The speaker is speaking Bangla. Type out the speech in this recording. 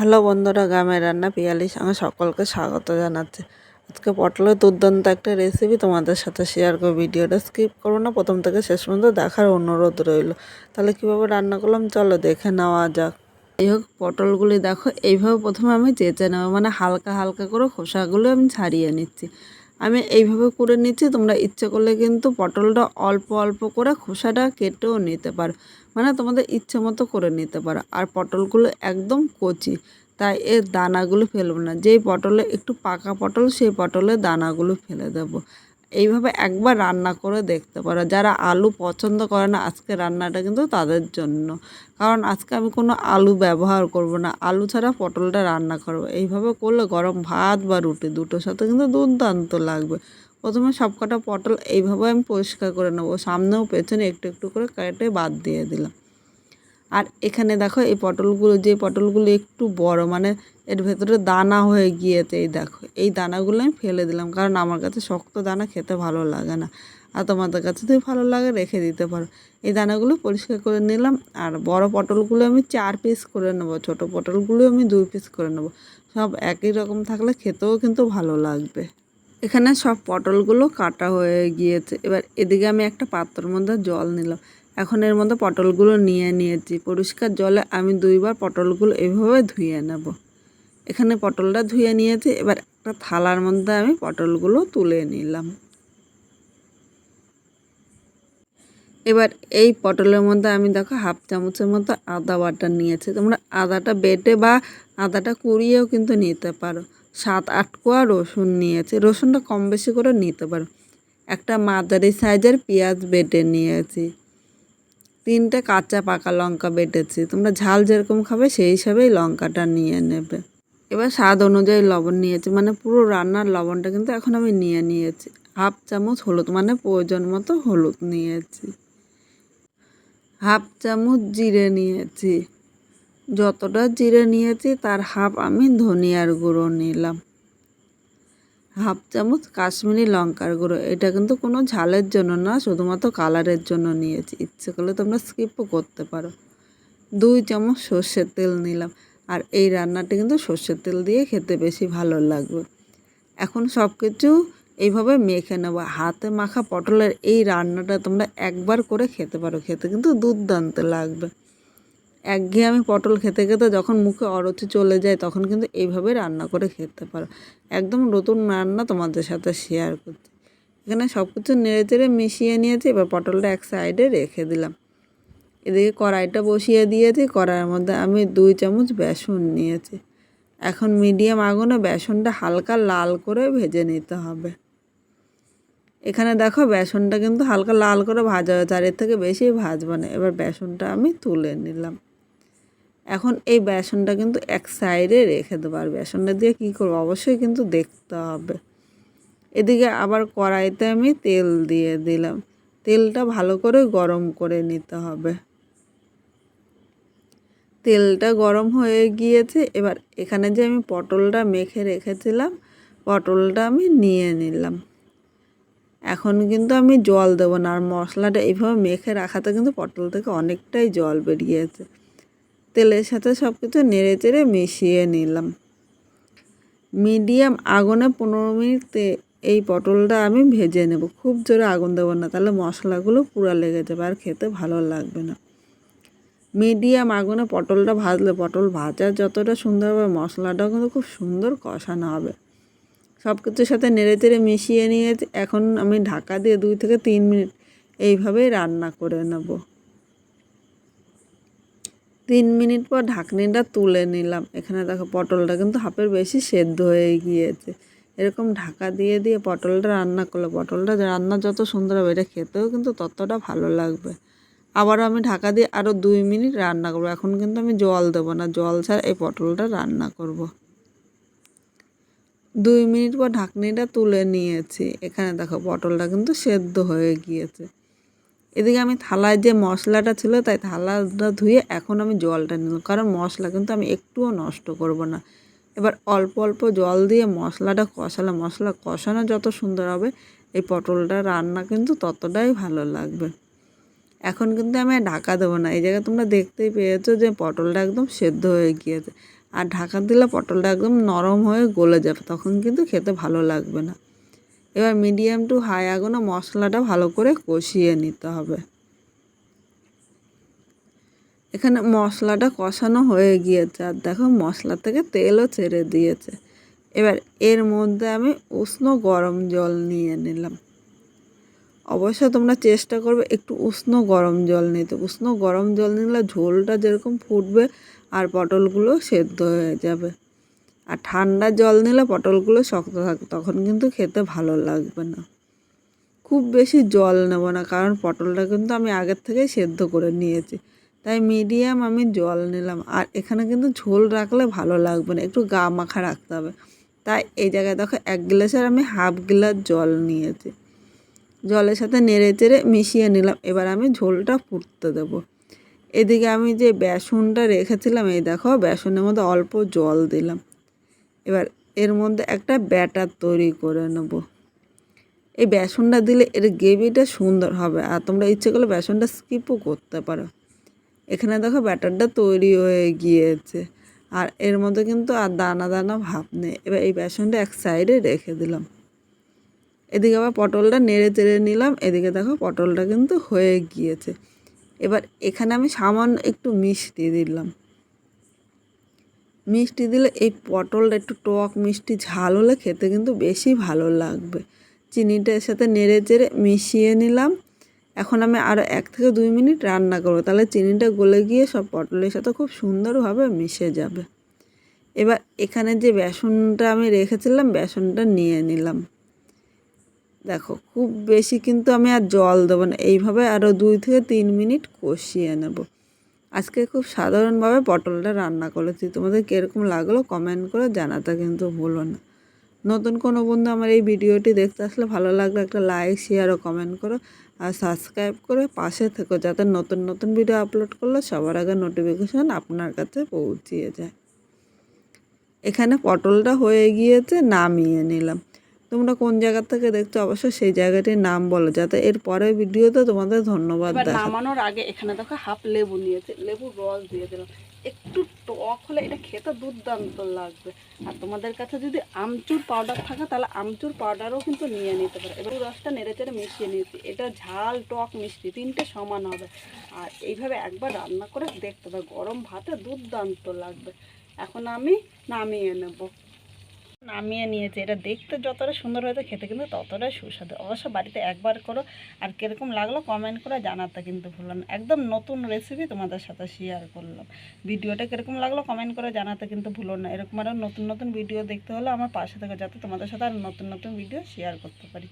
হ্যালো বন্ধুরা, গ্রামের রান্না পিয়ালির সঙ্গে সকলকে স্বাগত জানাচ্ছি। আজকে পটলের দুর্দান্ত একটা রেসিপি তোমাদের সাথে শেয়ার করব। ভিডিওটা স্কিপ করো না, প্রথম থেকে শেষ পর্যন্ত দেখার অনুরোধ রইল। তাহলে কীভাবে রান্না করলাম চলো দেখে নেওয়া যাক। এই হোক, পটলগুলি দেখো, এইভাবে প্রথমে আমি চেঁচে নেব মানে হালকা হালকা করে খোসাগুলো আমি ছাড়িয়ে নিচ্ছি। আমি এইভাবে করে নিচ্ছি, তোমরা ইচ্ছে করলে কিন্তু পটলটা অল্প অল্প করে খোসাটা কেটেও নিতে পারো। মানে তোমাদের ইচ্ছে মতো করে নিতে পারো। আর পটলগুলো একদম কচি, তাই এর দানাগুলো ফেলব না। যেই পটলে একটু পাকা পটল, সেই পটলে দানাগুলো ফেলে দেবো। এইভাবে একবার রান্না করে দেখতে পারো। যারা আলু পছন্দ করে না, আজকে রান্নাটা কিন্তু তাদের জন্য। কারণ আজকে আমি কোনো আলু ব্যবহার করব না। আলু ছাড়া পটলটা রান্না করব। এইভাবে করলে গরম ভাত বা রুটি দুটোর সাথে কিন্তু দুর্দান্ত লাগবে। প্রথমে সব কটা পটল এইভাবে আমি পরিষ্কার করে নেব। সামনেও পেছনে একটু একটু করে কেটে বাদ দিয়ে দিলাম। আর এখানে দেখো এই পটলগুলো, যে পটলগুলো একটু বড় মানে এর ভেতরে দানা হয়ে গিয়েছে, এই দেখো। এই দানাগুলো আমি ফেলে দিলাম, কারণ আমার কাছে শক্ত দানা খেতে ভালো লাগে না। আর তোমাদের কাছে যদি ভালো লাগে, রেখে দিতে পারো। এই দানাগুলো পরিষ্কার করে নিলাম, আর বড় পটলগুলো আমি চার পিস করে নেব, ছোটো পটলগুলো আমি দুই পিস করে নেব। সব একই রকম থাকলে খেতেও কিন্তু ভালো লাগবে। এখানে সব পটলগুলো কাটা হয়ে গিয়েছে। এবার এদিকে আমি একটা পাত্রের মধ্যে জল নিলাম। এখন এর মধ্যে পটলগুলো নিয়ে নিয়েছি। পরিষ্কার জলে আমি দুইবার পটলগুলো এভাবে ধুয়ে নেব। এখানে পটলটা ধুয়ে নিয়েছি, এবার একটা থালার মধ্যে আমি পটলগুলো তুলে নিলাম। এবার এই পটলের মধ্যে আমি দেখো হাফ চামচের মতো আদা বাটা নিয়েছি। তোমরা আদাটা বেটে বা আদাটা কুড়িয়েও কিন্তু নিতে পারো। সাত, আট কোয়া রসুন নিয়েছি। রসুনটা কম বেশি করে নিতে পারো। একটা মাঝারি সাইজের পেঁয়াজ বেটে নিয়েছি। তিনটে কাঁচা পাকা লঙ্কা বেটেছি। তোমরা ঝাল যেরকম খাবে সেই হিসাবেই লঙ্কাটা নিয়ে নেবে। এবার স্বাদ অনুযায়ী লবণ নিয়েছি মানে পুরো রান্নার লবণটা কিন্তু এখন আমি নিয়ে নিয়েছি। হাফ চামচ হলুদ মানে প্রয়োজন মতো হলুদ নিয়েছি। হাফ চামচ জিরে নিয়েছি। যতটা জিরে নিয়েছি, তার হাফ আমি ধনিয়ার গুঁড়ো নিলাম। হাফ চামচ কাশ্মীরি লঙ্কার গুঁড়ো। এটা কিন্তু কোনো ঝালের জন্য না, শুধুমাত্র কালারের জন্য নিয়েছি। ইচ্ছে করলে তোমরা স্কিপও করতে পারো। দুই চামচ সর্ষের তেল নিলাম। আর এই রান্নাটি কিন্তু সর্ষের তেল দিয়ে খেতে বেশি ভালো লাগবে। এখন সব কিছু এইভাবে মেখে নেব। হাতে মাখা পটলের এই রান্নাটা তোমরা একবার করে খেতে পারো। খেতে কিন্তু দুর্দান্ত লাগবে। একঘেয়ে আমি পটল খেতে খেতে যখন মুখে অরুচি চলে যায়, তখন কিন্তু এইভাবে রান্না করে খেতে পারো। একদম নতুন রান্না তোমাদের সাথে শেয়ার করছি। এখানে সব কিছু নেড়ে চেড়ে মিশিয়ে নিয়েছি, এবার পটলটা এক সাইডে রেখে দিলাম। এদিকে কড়াইটা বসিয়ে দিয়েছি, কড়াইয়ের মধ্যে আমি দুই চামচ বেসন নিয়েছি। এখন মিডিয়াম আগুনে বেসনটা হালকা লাল করে ভেজে নিতে হবে। এখানে দেখো বেসনটা কিন্তু হালকা লাল করে ভাজা হয়েছে, আর এর থেকে বেশি ভাজবো না। এবার বেসনটা আমি তুলে নিলাম। এখন এই বেসনটা কিন্তু এক সাইডে রেখে দেবো। আর বেসনটা দিয়ে কী করব? অবশ্যই কিন্তু দেখতে হবে। এদিকে আবার কড়াইতে আমি তেল দিয়ে দিলাম। তেলটা ভালো করে গরম করে নিতে হবে। তেলটা গরম হয়ে গিয়েছে। এবার এখানে যে আমি পটলটা মেখে রেখেছিলাম, পটলটা আমি নিয়ে নিলাম। এখন কিন্তু আমি জল দেবো না। আর মশলাটা এইভাবে মেখে রাখাতে কিন্তু পটল থেকে অনেকটাই জল বেরিয়েছে। তেলের সাথে সব কিছু নেড়ে চেড়ে মিশিয়ে নিলাম। মিডিয়াম আগুনে পনেরো মিনিট এই পটলটা আমি ভেজে নেব। খুব জোরে আগুন দেবো না, তাহলে মশলাগুলো পুরা লেগে যাবে আর খেতে ভালো লাগবে না। মিডিয়াম আগুনে পটলটা ভাজলে, পটল ভাজা যতটা সুন্দর হবে, মশলাটাও কিন্তু খুব সুন্দর কষানো হবে। সব কিছুর সাথে নেড়ে চেড়ে মিশিয়ে নিয়ে এখন আমি ঢাকা দিয়ে দুই থেকে তিন মিনিট এইভাবেই রান্না করে নেব। তিন মিনিট পর ঢাকনিটা তুলে নিলাম। এখানে দেখো পটলটা কিন্তু হাফের বেশি সেদ্ধ হয়ে গিয়েছে। এরকম ঢাকা দিয়ে দিয়ে পটলটা রান্না করলে, পটলটা রান্না যত সুন্দর হবে, এটা খেতেও কিন্তু ততটা ভালো লাগবে। আবারও আমি ঢাকা দিয়ে আরও দুই মিনিট রান্না করব। এখন কিন্তু আমি জল দেবো না, জল ছাড়া এই পটলটা রান্না করব। দুই মিনিট পর ঢাকনিটা তুলে নিয়েছি। এখানে দেখো পটলটা কিন্তু সেদ্ধ হয়ে গিয়েছে। এদিকে আমি থালায় যে মশলাটা ছিল, তাই থালাটা ধুয়ে এখন আমি জলটা নিলাম। কারণ মশলা কিন্তু আমি একটুও নষ্ট করব না। এবার অল্প অল্প জল দিয়ে মশলাটা কষালে মশলা কষানো যত সুন্দর হবে, এই পটলটা রান্না কিন্তু ততটাই ভালো লাগবে। এখন কিন্তু আমি ঢাকা দেবো না। এই জায়গায় তোমরা দেখতেই পেয়েছ যে পটলটা একদম সেদ্ধ হয়ে গিয়েছে। আর ঢাকা দিলে পটলটা একদম নরম হয়ে গলে যাবে, তখন কিন্তু খেতে ভালো লাগবে না। এবার মিডিয়াম টু হাই আগুনে মশলাটা ভালো করে কষিয়ে নিতে হবে। এখানে মশলাটা কষানো হয়ে গিয়েছে, আর দেখো মশলা থেকে তেলও ছেড়ে দিয়েছে। এবার এর মধ্যে আমি উষ্ণ গরম জল নিয়ে নিলাম। অবশ্য তোমরা চেষ্টা করবে একটু উষ্ণ গরম জল নিতে। উষ্ণ গরম জল নিলে ঝোলটা যেরকম ফুটবে আর পটলগুলো সেদ্ধ হয়ে যাবে। আর ঠান্ডা জল নিলে পটলগুলো শক্ত থাকবে তখন কিন্তু খেতে ভালো লাগবে না। খুব বেশি জল নেব না, কারণ পটলটা কিন্তু আমি আগের থেকেই সেদ্ধ করে নিয়েছি। তাই মিডিয়াম আমি জল নিলাম, আর এখানে কিন্তু ঝোল রাখলে ভালো লাগবে না, একটু গা মাখা রাখতে হবে। তাই এই জায়গায় দেখো এক গ্লাসের আমি হাফ গ্লাস জল নিয়েছি। জলের সাথে নেড়ে চেড়ে মিশিয়ে নিলাম, এবার আমি ঝোলটা ফুটতে দেবো। এদিকে আমি যে বেসনটা রেখেছিলাম, এই দেখো বেসনের মধ্যে অল্প জল দিলাম। এবার এর মধ্যে একটা ব্যাটার তৈরি করে নেব। এই বেসনটা দিলে এর গ্রেভিটা সুন্দর হবে। আর তোমরা ইচ্ছে করলে বেসনটা স্কিপও করতে পারো। এখানে দেখো ব্যাটারটা তৈরি হয়ে গিয়েছে। আর এর মধ্যে কিন্তু আর দানা দানা ভাব নেই। এবার এই বেসনটা এক সাইডে রেখে দিলাম। এদিকে আবার পটলটা নেড়ে চেড়ে নিলাম। এদিকে দেখো পটলটা কিন্তু হয়ে গিয়েছে। এবার এখানে আমি সামান্য একটু মিষ্টি দিলাম। মিষ্টি দিলে এই পটলটা একটু টক মিষ্টি ঝাল হলে খেতে কিন্তু বেশি ভালো লাগবে। চিনিটা এর সাথে নেড়ে চেড়ে মিশিয়ে নিলাম। এখন আমি আরও এক থেকে দুই মিনিট রান্না করব। তাহলে চিনিটা গলে গিয়ে সব পটলের সাথে খুব সুন্দরভাবে মিশে যাবে। এবার এখানে যে বেসনটা আমি রেখেছিলাম, বেসনটা নিয়ে নিলাম। দেখো, খুব বেশি কিন্তু আমি আর জল দেবো না। এইভাবে আরও দুই থেকে তিন মিনিট কষিয়ে নেব। আজকে খুব সাধারণভাবে পটলটা রান্না করেছি। তোমাদের কীরকম লাগল কমেন্ট করে জানাতে কিন্তু ভুলো না। নতুন কোনো বন্ধু আমার এই ভিডিওটি দেখতে আসলে ভালো লাগলে একটা লাইক শেয়ার ও কমেন্ট করো আর সাবস্ক্রাইব করে পাশে থেকো যাতে নতুন নতুন ভিডিও আপলোড করলে সবার আগে নোটিফিকেশান আপনার কাছে পৌঁছিয়ে যায়। এখানে পটলটা হয়ে গিয়েছে, নামিয়ে নিলাম। তোমরা কোন জায়গা থেকে দেখছ অবশ্যই সেই জায়গাটির নাম বলো যাতে এর পরের ভিডিওতে তোমাদের ধন্যবাদ নামানোর আগে এখানে দেখো হাফ লেবু নিয়েছে লেবুর রস দিয়ে দিলাম। একটু টক হলে এটা খেতে দুর্দান্ত লাগবে। আর তোমাদের কাছে যদি আমচুর পাউডার থাকে তাহলে আমচুর পাউডারও কিন্তু নিয়ে নিতে পারে। এবার রসটা নেড়ে চেড়ে মিশিয়ে নিয়েছি। এটা ঝাল টক মিষ্টি তিনটে সমান হবে। আর এইভাবে একবার রান্না করে দেখতে হবে গরম ভাতে দুর্দান্ত লাগবে। এখন আমি নামিয়ে নেব। নামিয়ে নিয়েছে। এটা দেখতে যতটা সুন্দর হয়েছে, খেতে কিন্তু ততটাই সুস্বাদু। অবশ্য বাড়িতে একবার করো আর কীরকম লাগল কমেন্ট করে জানাতে কিন্তু ভুলো না। একদম নতুন রেসিপি তোমাদের সাথে শেয়ার করলাম। ভিডিওটা কীরকম লাগল কমেন্ট করে জানাতে কিন্তু ভুলো না। এরকম আরও নতুন নতুন ভিডিও দেখতে হলে আমার পাশে থেকে যাতে তোমাদের সাথে আর নতুন নতুন ভিডিও শেয়ার করতে পারি।